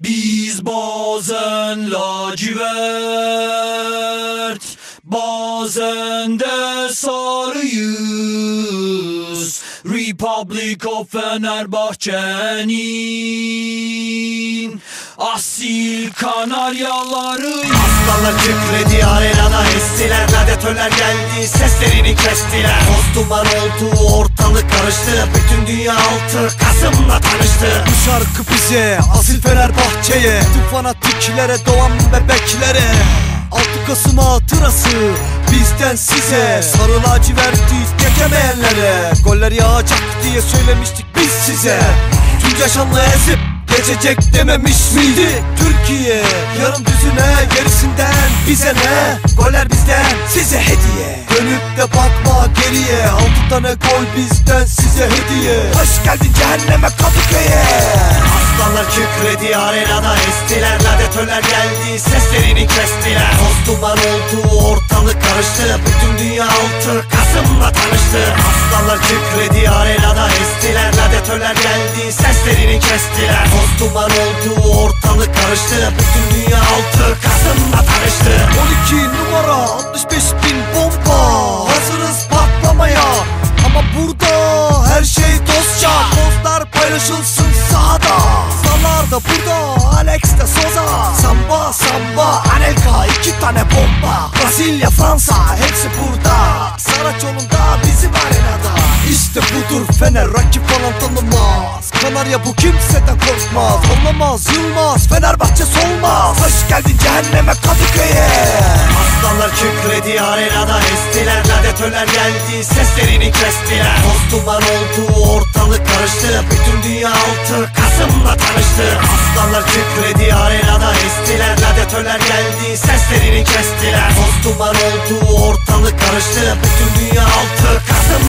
Biz bazen lacivert Bazen de sarıyız. Republic of Fenerbahçe'nin Asil kanaryaları Aslanlar kükredi arenada Radyatörler geldi seslerini kestiler. Toz duman oldu ortalık karıştı. Bütün dünya altı Kasım'la tanıştı. Bu şarkı bize asil Fenerbahçe'ye Tüm fanatiklere doğan bebeklere. 6 Kasım hatırası bizden size. Sarı laciverti geçemeyenlere Goller yağacak diye söylemiştik biz size. Tüm yaşamlı ezip geçecek dememiş miydi Türkiye? Yarım düzüne gerisinden bize ne? Goller bizden size hediye. Dönüp de bakma geriye. Altı tane gol bizden size hediye. Hoş geldin cehenneme Kadıköy'e. Aslanlar kükredi arenada estiler Radyatörler geldi seslerini kestiler. Toz duman oldu ortalık karıştı Bütün dünya altı Kasım'la tanıştı. Aslanlar kükredi arenada estiler Radyatörler geldi seslerini kestiler. Toz duman oldu ortalık karıştı 65 bin bomba. Hazırız patlamaya. Ama burada her şey dostça. Pozlar paylaşılsın sahada. Salar da burada Alex de Soza Samba samba Anelka. İki tane bomba. Brezilya Fransa hepsi burada. Saraç yolunda bizim arenada. İşte budur Fener rakip falan tanımaz. Kanarya bu kimseden korkmaz. Anlamaz Yılmaz. Fenerbahçe solmaz. Hoş geldin cehenneme Kadıköy'e kükredi arenada estiler Radyatörler geldi seslerini kestiler. Toz oldu ortalık karıştı Bütün dünya altı Kasım'la tanıştı. Aslanlar kükredi arenada estiler Radyatörler geldi seslerini kestiler. Toz oldu ortalık karıştı Bütün dünya altı